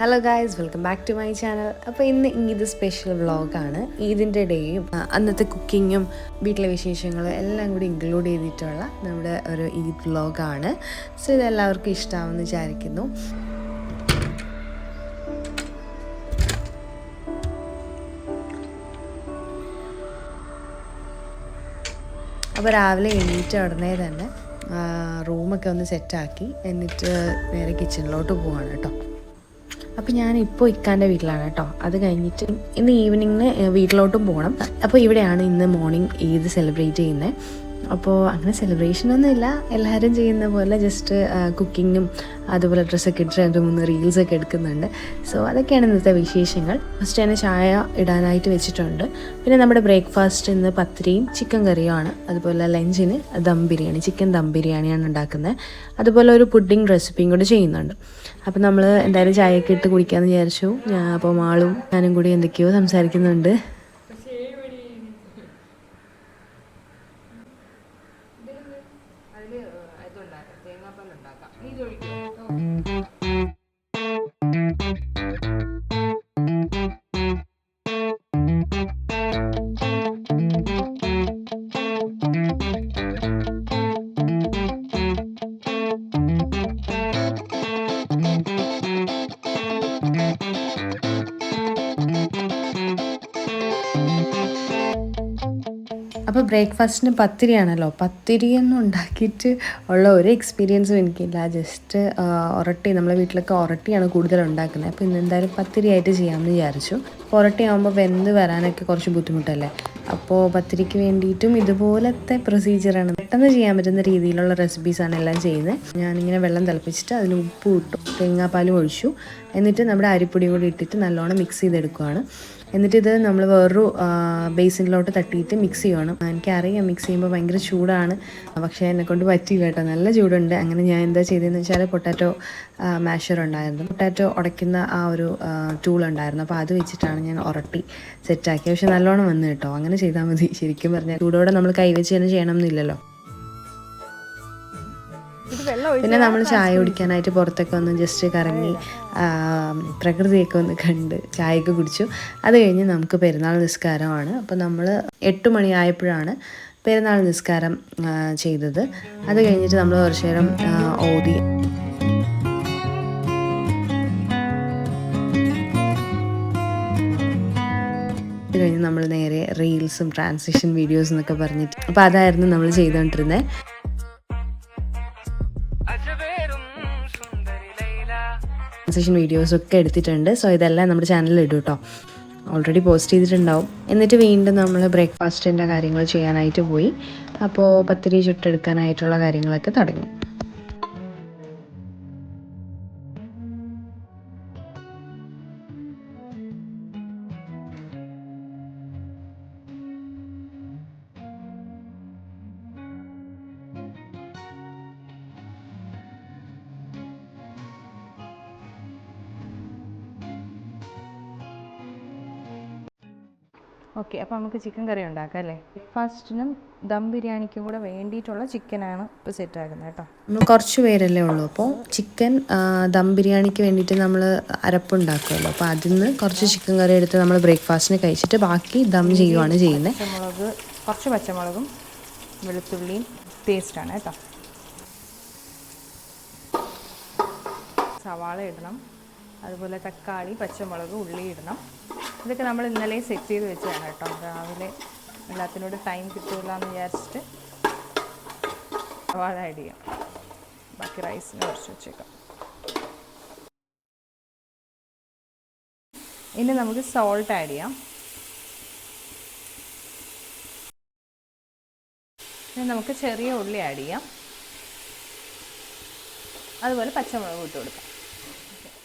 Hello guys welcome back to my channel അപ്പോൾ ഇന്ന് Eid special വ്ളോഗാണ് ഈദിന്റെ ഡേയും അന്നത്തെ കുക്കിങ്ങും വീട്ടിലെ വിശേഷങ്ങളും എല്ലാം കൂടി ഇൻക്ലൂഡ് ചെയ്തിട്ടുള്ള നമ്മുടെ ഒരു ഈദ് വ്ളോഗാണ് സോ ഇതെല്ലാവർക്കും ഇഷ്ടമാണെന്ന് വിചാരിക്കുന്നു. അപ്പോൾ രാവിലെ എണീറ്റ ഉടനെ തന്നെ റൂമൊക്കെ ഒന്ന് സെറ്റാക്കി എന്നിട്ട് നേരെ കിച്ചണിലോട്ട് പോവാണ് കേട്ടോ. അപ്പോൾ ഞാൻ ഇപ്പോൾ ഇക്കാന്റെ വീട്ടിലാണ് കേട്ടോ. അത് കഴിഞ്ഞിട്ട് ഇന്ന് ഈവനിങ്ങിന് വീട്ടിലോട്ടും പോകണം അപ്പോൾ ഇവിടെയാണ് ഇന്ന് മോർണിംഗ് ഈദ് സെലിബ്രേറ്റ് ചെയ്യുന്നത് അപ്പോൾ അങ്ങനെ സെലിബ്രേഷൻ ഒന്നുമില്ല എല്ലാവരും ചെയ്യുന്ന പോലെ ജസ്റ്റ് കുക്കിങ്ങും അതുപോലെ ഡ്രസ്സൊക്കെ ഇട്ട് രണ്ട് മൂന്ന് റീൽസൊക്കെ എടുക്കുന്നുണ്ട്. സോ അതൊക്കെയാണ് ഇന്നത്തെ വിശേഷങ്ങൾ. ഫസ്റ്റ് തന്നെ ചായ ഇടാനായിട്ട് വെച്ചിട്ടുണ്ട്. പിന്നെ നമ്മുടെ ബ്രേക്ക്ഫാസ്റ്റ് ഇന്ന് പത്തിരിയും ചിക്കൻ കറിയുമാണ് അതുപോലെ ലഞ്ചിന് ദം ബിരിയാണി ചിക്കൻ ദം ബിരിയാണിയാണ് ഉണ്ടാക്കുന്നത്. അതുപോലെ ഒരു പുഡിംഗ് റെസിപ്പിയും കൂടി ചെയ്യുന്നുണ്ട്. അപ്പോൾ നമ്മൾ എന്തായാലും ചായയൊക്കെ ഇട്ട് കുടിക്കാമെന്ന് വിചാരിച്ചു. അപ്പോൾ മാളും ഞാനും കൂടി എന്തൊക്കെയോ സംസാരിക്കുന്നുണ്ട്. അപ്പോൾ ബ്രേക്ക്ഫാസ്റ്റിന് പത്തിരിയാണല്ലോ. പത്തിരിയൊന്നും ഉണ്ടാക്കിയിട്ട് ഉള്ള ഒരു എക്സ്പീരിയൻസും എനിക്കില്ല. ജസ്റ്റ് ഒരട്ടി നമ്മളെ വീട്ടിലൊക്കെ ഒരട്ടിയാണ് കൂടുതൽ ഉണ്ടാക്കുന്നത്. അപ്പോൾ ഇന്ന് എന്തായാലും പത്തിരിയായിട്ട് ചെയ്യാമെന്ന് വിചാരിച്ചു. ഒറട്ടി ആകുമ്പോൾ വെന്ത് വരാനൊക്കെ കുറച്ച് ബുദ്ധിമുട്ടല്ലേ? അപ്പോൾ പത്തിരിക്ക് വേണ്ടിയിട്ടും ഇതുപോലത്തെ പ്രൊസീജിയറാണ് പെട്ടെന്ന് ചെയ്യാൻ പറ്റുന്ന രീതിയിലുള്ള റെസിപ്പീസാണ് എല്ലാം ചെയ്യുന്നത്. ഞാനിങ്ങനെ വെള്ളം തിളപ്പിച്ചിട്ട് അതിന് ഉപ്പ് ഇട്ടു. തേങ്ങാപ്പാലും ഒഴിച്ചു. എന്നിട്ട് നമ്മുടെ അരിപ്പൊടി കൂടി ഇട്ടിട്ട് നല്ലോണം മിക്സ് ചെയ്തെടുക്കുകയാണ് എന്നിട്ട് ഇത് നമ്മൾ വേറൊരു ബേസിനിലോട്ട് തട്ടിയിട്ട് മിക്സ് ചെയ്യണം. എനിക്കറിയാം മിക്സ് ചെയ്യുമ്പോൾ ഭയങ്കര ചൂടാണ്. പക്ഷേ എന്നെ കൊണ്ട് പറ്റിയില്ല കേട്ടോ. നല്ല ചൂടുണ്ട്. അങ്ങനെ ഞാൻ എന്താ ചെയ്തതെന്ന് വെച്ചാൽ പൊട്ടാറ്റോ മാഷർ ഉണ്ടായിരുന്നു. പൊട്ടാറ്റോ ഉടയ്ക്കുന്ന ആ ഒരു ടൂൾ ഉണ്ടായിരുന്നു. അപ്പോൾ അത് വെച്ചിട്ടാണ് ഞാൻ ഉരട്ടി സെറ്റാക്കി പക്ഷെ നല്ലോണം വന്നു കേട്ടോ. അങ്ങനെ ചെയ്താൽ മതി. ശരിക്കും പറഞ്ഞാൽ ചൂടോടെ നമ്മൾ കൈവച്ച് തന്നെ ചെയ്യണം എന്നില്ലല്ലോ പിന്നെ നമ്മൾ ചായ കുടിക്കാനായിട്ട് പുറത്തൊക്കെ ഒന്ന് ജസ്റ്റ് കറങ്ങി പ്രകൃതിയൊക്കെ ഒന്ന് കണ്ട് ചായയൊക്കെ കുടിച്ചു. അത് കഴിഞ്ഞ് നമുക്ക് പെരുന്നാൾ നിസ്കാരമാണ്. അപ്പോൾ നമ്മൾ എട്ട് മണിയായപ്പോഴാണ് പെരുന്നാൾ നിസ്കാരം ചെയ്തത്. അത് കഴിഞ്ഞിട്ട് നമ്മൾ കുറച്ച് നേരം ഓതി. കഴിഞ്ഞ് നമ്മൾ നേരെ റീൽസും ട്രാൻസിഷൻ വീഡിയോസ് എന്നൊക്കെ പറഞ്ഞിട്ട്. അപ്പോൾ അതായിരുന്നു നമ്മൾ ചെയ്തുകൊണ്ടിരുന്നത് ട്രാൻസാക്ഷൻ വീഡിയോസ് ഒക്കെ എടുത്തിട്ടുണ്ട്. സോ ഇതെല്ലാം നമ്മുടെ ചാനലിൽ ഇടും കേട്ടോ ഓൾറെഡി പോസ്റ്റ് ചെയ്തിട്ടുണ്ടാവും. എന്നിട്ട് വീണ്ടും നമ്മൾ ബ്രേക്ക്ഫാസ്റ്റിന്റെ കാര്യങ്ങൾ ചെയ്യാനായിട്ട് പോയി. അപ്പോൾ പത്തിരി ചുട്ടെടുക്കാനായിട്ടുള്ള കാര്യങ്ങളൊക്കെ തുടങ്ങി. ഓക്കെ അപ്പോൾ നമുക്ക് ചിക്കൻ കറി ഉണ്ടാക്കാം അല്ലേ? ബ്രേക്ക്ഫാസ്റ്റിനും ദം ബിരിയാണിക്കും കൂടെ വേണ്ടിയിട്ടുള്ള ചിക്കനാണ് ഇപ്പോൾ സെറ്റ് ആക്കുന്നത് കേട്ടോ. നമ്മൾ കുറച്ച് പേരല്ലേ ഉള്ളൂ അപ്പോൾ ചിക്കൻ ദം ബിരിയാണിക്ക് വേണ്ടിയിട്ട് നമ്മൾ അരപ്പുണ്ടാക്കുമല്ലോ. അപ്പോൾ അതിൽ നിന്ന് കുറച്ച് ചിക്കൻ കറി എടുത്ത് നമ്മൾ ബ്രേക്ക്ഫാസ്റ്റിന് കഴിച്ചിട്ട് ബാക്കി ദം ചെയ്യുവാണ് ചെയ്യുന്നത്. പച്ചമുളക് കുറച്ച് പച്ചമുളകും വെളുത്തുള്ളിയും പേസ്റ്റാണ് കേട്ടോ. സവാള ഇടണം അതുപോലെ തക്കാളി പച്ചമുളക് ഉള്ളി ഇടണം. ഇതൊക്കെ നമ്മൾ ഇന്നലെ സെറ്റ് ചെയ്ത് വെച്ചതാണ് കേട്ടോ. രാവിലെ എല്ലാത്തിനോട് ടൈം കിട്ടില്ല എന്ന് വിചാരിച്ചിട്ട് സവാള ആഡ് ചെയ്യാം ബാക്കി റൈസിന് കുറച്ച് വെച്ചേക്കാം. ഇനി നമുക്ക് സോൾട്ട് ആഡ് ചെയ്യാം. ഇനി നമുക്ക് ചെറിയ ഉള്ളി ആഡ് ചെയ്യാം. അതുപോലെ പച്ചമുളക് ഇട്ട് കൊടുക്കാം.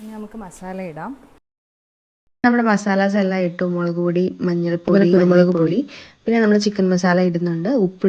ഇനി നമുക്ക് മസാല ഇടാം. നമ്മുടെ മസാലാസ് എല്ലാം ഇട്ടു മുളക് പൊടി മഞ്ഞൾപ്പൊടി കുരുമുളക് പൊടി പിന്നെ നമ്മൾ ചിക്കൻ മസാല ഇടുന്നുണ്ട് ഉപ്പ്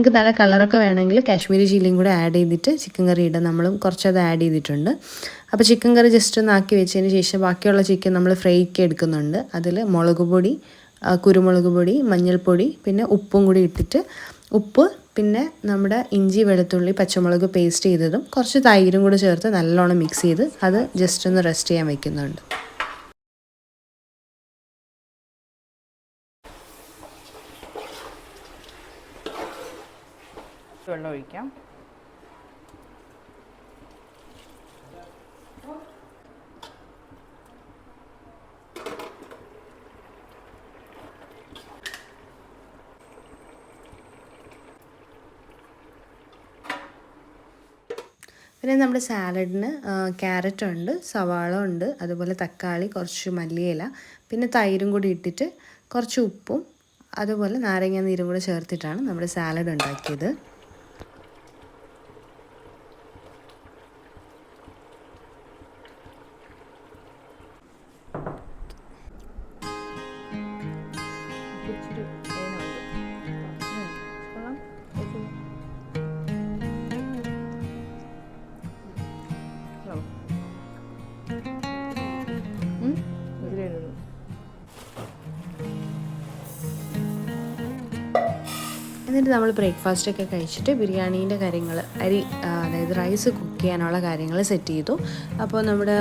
നിങ്ങൾക്ക് നല്ല കളറൊക്കെ വേണമെങ്കിൽ കാശ്മീരി ചില്ലിയും കൂടെ ആഡ് ചെയ്തിട്ട് ചിക്കൻ കറി ഇടാം. നമ്മളും കുറച്ചത് ആഡ് ചെയ്തിട്ടുണ്ട്. അപ്പോൾ ചിക്കൻ കറി ജസ്റ്റ് ഒന്ന് ആക്കി വെച്ചതിന് ശേഷം ബാക്കിയുള്ള ചിക്കൻ നമ്മൾ ഫ്രൈക്ക് എടുക്കുന്നുണ്ട്. അതിൽ മുളക് പൊടി കുരുമുളക് പൊടി മഞ്ഞൾപ്പൊടി പിന്നെ ഉപ്പും കൂടി ഇട്ടിട്ട് ഉപ്പ് പിന്നെ നമ്മുടെ ഇഞ്ചി വെളുത്തുള്ളി പച്ചമുളക് പേസ്റ്റ് ചെയ്തതും കുറച്ച് തൈരും കൂടി ചേർത്ത് നല്ലോണം മിക്സ് ചെയ്ത് അത് ജസ്റ്റ് ഒന്ന് റെസ്റ്റ് ചെയ്യാൻ വെക്കുന്നുണ്ട്. വെള്ളം ഒഴിക്കാം. പിന്നെ നമ്മുടെ സാലഡിന് ക്യാരറ്റ് ഉണ്ട് സവാള ഉണ്ട് അതുപോലെ തക്കാളി കുറച്ച് മല്ലിയില പിന്നെ തൈരും കൂടി ഇട്ടിട്ട് കുറച്ച് ഉപ്പും അതുപോലെ നാരങ്ങ നീരും കൂടെ ചേർത്തിട്ടാണ് നമ്മുടെ സാലഡ് ഉണ്ടാക്കിയത്. എന്നിട്ട് നമ്മൾ ബ്രേക്ക്ഫാസ്റ്റ് ഒക്കെ കഴിച്ചിട്ട് ബിരിയാണീന്റെ കാര്യങ്ങൾ അരി അതായത് റൈസ് കുക്ക് ചെയ്യാനുള്ള കാര്യങ്ങൾ സെറ്റ് ചെയ്തു. അപ്പോൾ നമ്മുടെ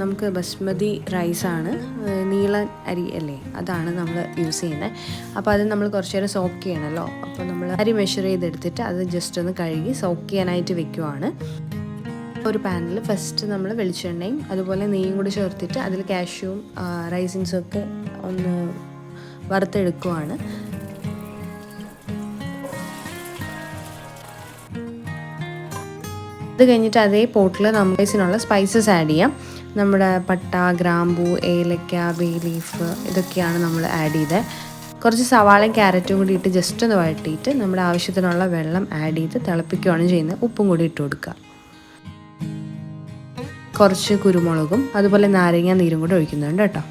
നമുക്ക് ബസ്മതി റൈസാണ് നീളൻ അരി അല്ലേ അതാണ് നമ്മൾ യൂസ് ചെയ്യുന്നത്. അപ്പോൾ അത് നമ്മൾ കുറച്ച് നേരം സോക്ക് ചെയ്യണമല്ലോ. അപ്പോൾ നമ്മൾ അരി മെഷർ ചെയ്തെടുത്തിട്ട് അത് ജസ്റ്റ് ഒന്ന് കഴുകി സോക്ക് ചെയ്യാനായിട്ട് വെക്കുവാണ്. ഒരു പാനിൽ ഫസ്റ്റ് നമ്മൾ വെളിച്ചെണ്ണയും അതുപോലെ നെയ്യും കൂടി ചേർത്തിട്ട് അതിൽ കാഷ്യൂവും റൈസിൻസും ഒക്കെ ഒന്ന് വറുത്തെടുക്കുവാണ്. അത് കഴിഞ്ഞിട്ട് അതേ പോട്ടിൽ നമ്മൾസിനുള്ള സ്പൈസസ് ആഡ് ചെയ്യാം. നമ്മുടെ പട്ട ഗ്രാമ്പൂ ഏലക്ക ബേ ലീഫ് ഇതൊക്കെയാണ് നമ്മൾ ആഡ് ചെയ്തത് കുറച്ച് സവാളയും ക്യാരറ്റും കൂടി ഇട്ട് ജസ്റ്റ് ഒന്ന് വഴട്ടിയിട്ട് നമ്മുടെ ആവശ്യത്തിനുള്ള വെള്ളം ആഡ് ചെയ്ത് തിളപ്പിക്കുകയാണ് ചെയ്യുന്നത്. ഉപ്പും കൂടി ഇട്ട് കൊടുക്കുക. കുറച്ച് കുരുമുളകും അതുപോലെ നാരങ്ങ നീരും കൂടി ഒഴിക്കുന്നുണ്ട് കേട്ടോ.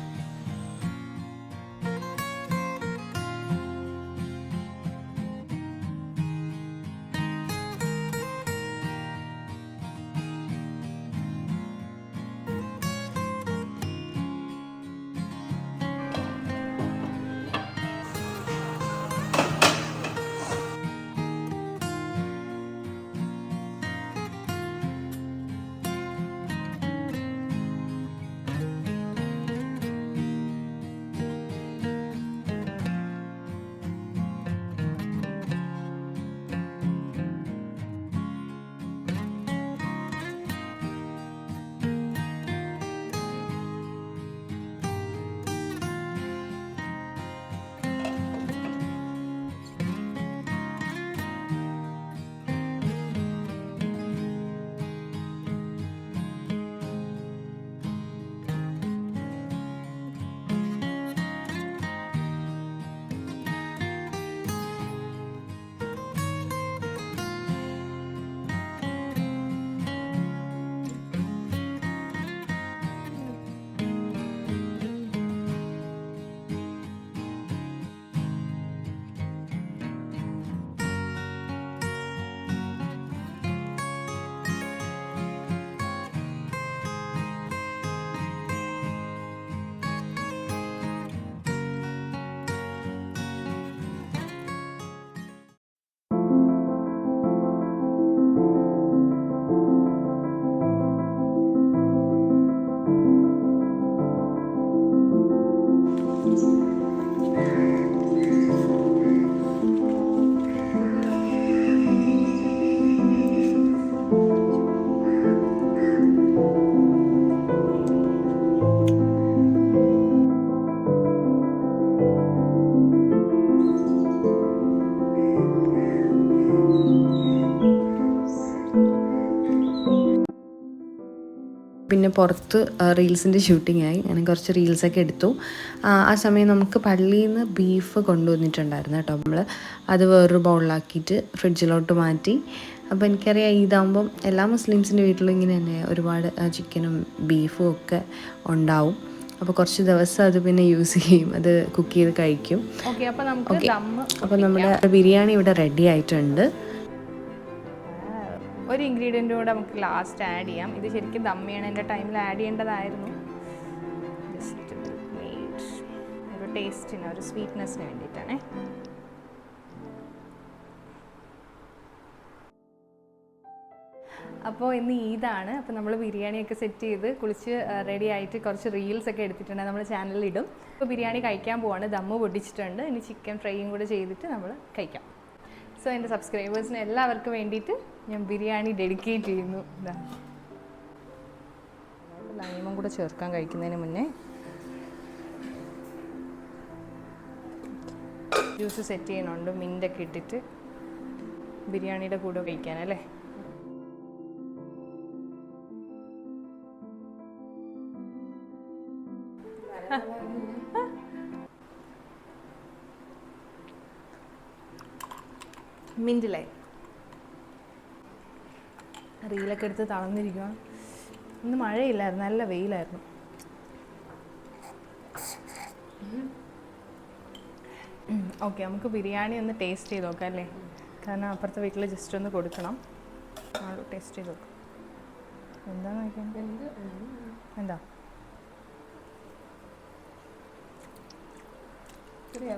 പുറത്ത് റീൽസിന്റെ ഷൂട്ടിംഗ് ആയി. ഞാൻ കുറച്ച് റീൽസൊക്കെ എടുത്തു. ആ, സമയം നമുക്ക് പള്ളിയിൽ നിന്ന് ബീഫ് കൊണ്ടുവന്നിട്ടുണ്ടായിരുന്നു കേട്ടോ നമ്മൾ അത് വേറൊരു ബൗളിലാക്കിയിട്ട് ഫ്രിഡ്ജിലോട്ട് മാറ്റി. അപ്പോൾ എനിക്കറിയാം ഇതാകുമ്പം എല്ലാ മുസ്ലിംസിന്റെ വീട്ടിലും ഇങ്ങനെ തന്നെ ഒരുപാട് ചിക്കനും ബീഫും ഒക്കെ ഉണ്ടാവും. അപ്പോൾ കുറച്ച് ദിവസം അത് പിന്നെ യൂസ് ചെയ്യും. അത് കുക്ക് ചെയ്ത് കഴിക്കും. ഓക്കെ അപ്പോൾ നമുക്ക് ദമ്മ് അപ്പോൾ നമ്മുടെ ബിരിയാണി ഇവിടെ റെഡി ആയിട്ടുണ്ട്. ഒരു ഇൻഗ്രീഡിയന്റും കൂടെ നമുക്ക് ലാസ്റ്റ് ആഡ് ചെയ്യാം. ഇത് ശരിക്കും ദം ചെയ്യണതിന്റെ ടൈമിൽ ആഡ് ചെയ്യേണ്ടതായിരുന്നു. ജസ്റ്റ് ഒരു ടേസ്റ്റിന് ഒരു സ്വീറ്റ്നെസ്സിന് വേണ്ടിയിട്ടാണേ. അപ്പോൾ ഇന്ന് ഈദാണ് അപ്പോൾ നമ്മൾ ബിരിയാണിയൊക്കെ സെറ്റ് ചെയ്ത് കുളിച്ച് റെഡി ആയിട്ട് കുറച്ച് റീൽസ് ഒക്കെ എടുത്തിട്ടുണ്ട് നമ്മൾ ചാനലിൽ ഇടും. അപ്പോൾ ബിരിയാണി കഴിക്കാൻ പോവാണ്. ദമ്മ് പൊടിച്ചിട്ടുണ്ട്. ഇനി ചിക്കൻ ഫ്രൈയും കൂടെ ചെയ്തിട്ട് നമ്മൾ കഴിക്കാം. സോ എന്റെ സബ്സ്ക്രൈബേഴ്സിന് എല്ലാവർക്കും വേണ്ടിയിട്ട് ഞാൻ ബിരിയാണി ഡെഡിക്കേറ്റ് ചെയ്യുന്നു. ഇതാ ലൈമും കൂടെ ചേർക്കാൻ കഴിക്കുന്നതിന് മുന്നേ ജ്യൂസ് സെറ്റ് ചെയ്യുന്നുണ്ട്. മിന്റൊക്കെ ഇട്ടിട്ട് ബിരിയാണിയുടെ കൂടെ കഴിക്കാനല്ലേ മിന്റിലായി റീലൊക്കെ എടുത്ത് തളർന്നിരിക്കുകയാണ് ഇന്ന് മഴയില്ലായിരുന്നു നല്ല വെയിലായിരുന്നു. ഓക്കെ നമുക്ക് ബിരിയാണി ഒന്ന് ടേസ്റ്റ് ചെയ്ത് നോക്കാം അല്ലേ? കാരണം അപ്പുറത്തെ വീട്ടിൽ ജസ്റ്റ് ഒന്ന് കൊടുക്കണം. ടേസ്റ്റ് ചെയ്ത് നോക്കാം. എന്താ നോക്കിയാൽ എന്താ?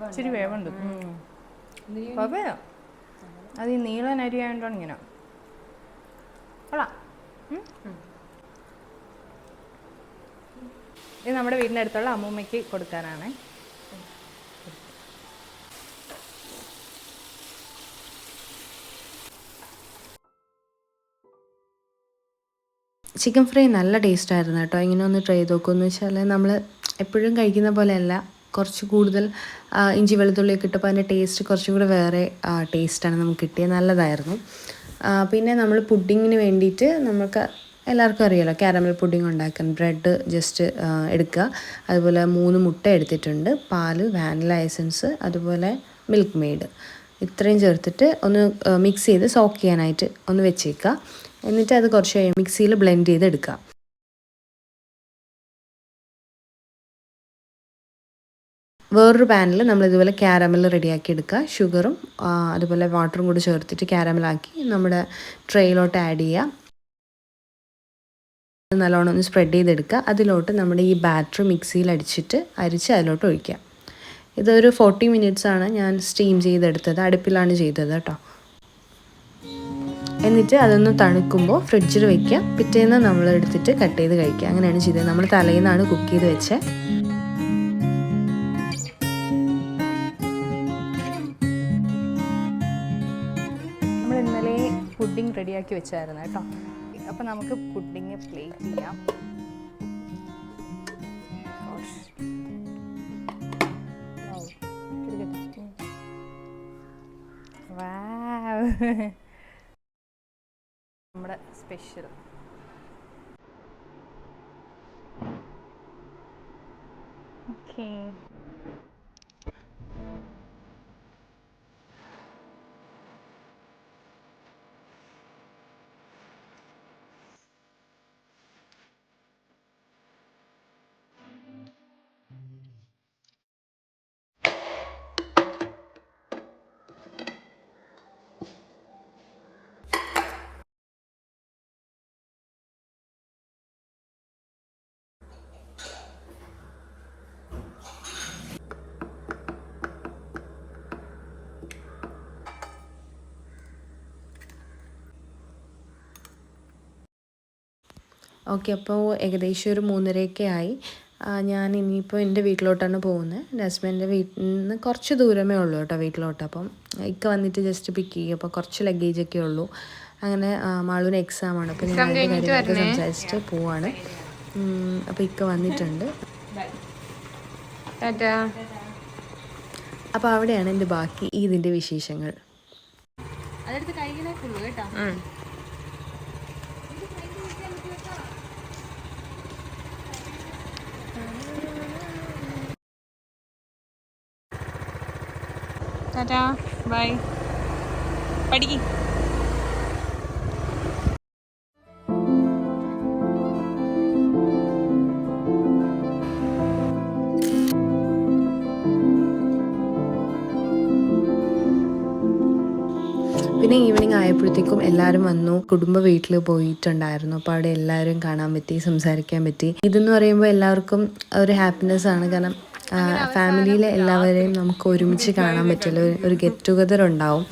ഇച്ചിരി വേവുണ്ട്. കുഴപ്പമില്ല അത് ഈ നീളൻ അരി ആയതുകൊണ്ടാണ് ഇങ്ങനെ. കൊള്ളാം. ഇത് നമ്മുടെ വീടിന്റെ അടുത്തുള്ള അമ്മൂമ്മയ്ക്ക് കൊടുക്കാനാണ്. ചിക്കൻ ഫ്രൈ നല്ല ടേസ്റ്റ് ആയിരുന്നു കേട്ടോ. ഇങ്ങനെ ഒന്ന് ട്രൈ ചെയ്ത് നോക്കുമെന്ന് വെച്ചാൽ നമ്മൾ എപ്പോഴും കഴിക്കുന്ന പോലെയല്ല. കുറച്ച് കൂടുതൽ ഇഞ്ചി വെളുത്തുള്ളിയൊക്കെ ഇട്ടപ്പോൾ അതിന്റെ ടേസ്റ്റ് കുറച്ചും കൂടെ വേറെ ടേസ്റ്റാണ് നമുക്ക് കിട്ടിയത്. നല്ലതായിരുന്നു. പിന്നെ നമ്മൾ പുഡിങ്ങിന് വേണ്ടിയിട്ട് നമുക്ക് എല്ലാവർക്കും അറിയാലോ കാരമൽ പുഡിംഗ് ഉണ്ടാക്കാൻ ബ്രെഡ് ജസ്റ്റ് എടുക്കുക. അതുപോലെ മൂന്ന് മുട്ട എടുത്തിട്ടുണ്ട് പാൽ വാനില എസൻസ് അതുപോലെ മിൽക്ക് മെയ്ഡ് ഇത്രയും ചേർത്തിട്ട് ഒന്ന് മിക്സ് ചെയ്ത് സോക്ക് ചെയ്യാനായിട്ട് ഒന്ന് വെച്ചേക്കുക. എന്നിട്ട് അത് കുറച്ച് മിക്സിയിൽ ബ്ലെൻഡ് ചെയ്ത് വേറൊരു പാനിൽ നമ്മൾ ഇതുപോലെ ക്യാരമൽ റെഡിയാക്കി എടുക്കുക ഷുഗറും അതുപോലെ വാട്ടറും കൂടി ചേർത്തിട്ട് ക്യാരമലാക്കി നമ്മുടെ ട്രെയിലോട്ട് ആഡ് ചെയ്യുക. നല്ലോണം ഒന്ന് സ്പ്രെഡ് ചെയ്തെടുക്കുക. അതിലോട്ട് നമ്മുടെ ഈ ബാറ്റർ മിക്സിയിൽ അടിച്ചിട്ട് അരിച്ച് അതിലോട്ട് ഒഴിക്കുക. ഇതൊരു ഫോർട്ടി ആണ് ഞാൻ സ്റ്റീം ചെയ്തെടുത്തത്. അടുപ്പിലാണ് ചെയ്തത് കേട്ടോ. എന്നിട്ട് അതൊന്ന് തണുക്കുമ്പോൾ ഫ്രിഡ്ജിൽ വെക്കുക. പിറ്റേന്ന് നമ്മൾ എടുത്തിട്ട് കട്ട് ചെയ്ത് കഴിക്കുക. അങ്ങനെയാണ് ചെയ്തത്. നമ്മൾ തലേന്നാണ് കുക്ക് ചെയ്ത് വെച്ചത് റെഡിയാക്കി വെച്ചായിരുന്നു കേട്ടോ. അപ്പൊ നമുക്ക് പുഡിങ് പ്ലേറ്റ് ചെയ്യാം. നമ്മുടെ സ്പെഷ്യൽ. ഓക്കേ. ഓക്കെ അപ്പോൾ ഏകദേശം ഒരു മൂന്നരയൊക്കെ ആയി. ഞാൻ ഇനിയിപ്പോൾ എന്റെ വീട്ടിലോട്ടാണ് പോകുന്നത്. എന്റെ ഹസ്ബൻഡിന്റെ വീട്ടിൽ നിന്ന് കുറച്ച് ദൂരമേ ഉള്ളൂ കേട്ടോ വീട്ടിലോട്ട്. അപ്പം ഇക്ക വന്നിട്ട് ജസ്റ്റ് പിക്ക് ചെയ്യും. അപ്പോൾ കുറച്ച് ലഗേജ് ഒക്കെ ഉള്ളൂ. അങ്ങനെ മാളൂന് എക്സാം ആണ്. അപ്പോൾ ഞാൻ കാര്യങ്ങളൊക്കെ സംസാരിച്ചിട്ട് പോവാണ്. അപ്പോൾ ഇക്ക വന്നിട്ടുണ്ട്. അപ്പോൾ അവിടെയാണ് എന്റെ ബാക്കി ഇതിന്റെ വിശേഷങ്ങൾ. അതെടുത്ത് കയ്യിലേക്കുള്ളൂ കേട്ടോ. Tata bye. പഠിക്കും. പിന്നെ ഈവനിങ് ആയപ്പോഴത്തേക്കും എല്ലാവരും വന്നു. കുടുംബ വീട്ടിൽ പോയിട്ടുണ്ടായിരുന്നു. അപ്പോൾ അവിടെ എല്ലാവരും കാണാൻ പറ്റി സംസാരിക്കാൻ പറ്റി. ഇതെന്ന് പറയുമ്പോൾ എല്ലാവർക്കും ഒരു ഹാപ്പിനെസ് ആണ്. കാരണം ഫാമിലിയിലെ എല്ലാവരെയും നമുക്ക് ഒരുമിച്ച് കാണാൻ പറ്റില്ല. ഒരു- ഗെറ്റ് ടുഗദർ ഉണ്ടാവും.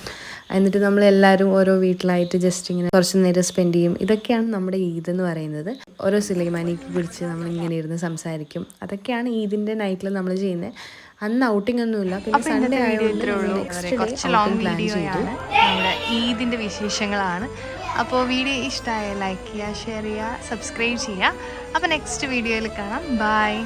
എന്നിട്ട് നമ്മൾ എല്ലാവരും ഓരോ വീട്ടിലായിട്ട് ജസ്റ്റ് ഇങ്ങനെ കുറച്ച് നേരം സ്പെൻഡ് ചെയ്യും. ഇതൊക്കെയാണ് നമ്മുടെ ഈദ് എന്ന് പറയുന്നത്. ഓരോ സിലൈമാനിക്ക് പിടിച്ച് നമ്മൾ ഇങ്ങനെ ഇരുന്ന് സംസാരിക്കും. അതൊക്കെയാണ് ഈദിന്റെ നൈറ്റിൽ നമ്മൾ ചെയ്യുന്നത് അന്ന് ഔട്ടിംഗ് ഒന്നുമില്ല. പിന്നെ സൺഡേ ആയതുകൊണ്ട് കുറച്ച് ഈദിന്റെ വിശേഷങ്ങളാണ്. അപ്പോൾ വീഡിയോ ഇഷ്ടമായ ലൈക്ക് ചെയ്യുക ഷെയർ ചെയ്യുക സബ്സ്ക്രൈബ് ചെയ്യുക. അപ്പോൾ നെക്സ്റ്റ് വീഡിയോയിൽ കാണാം. ബൈ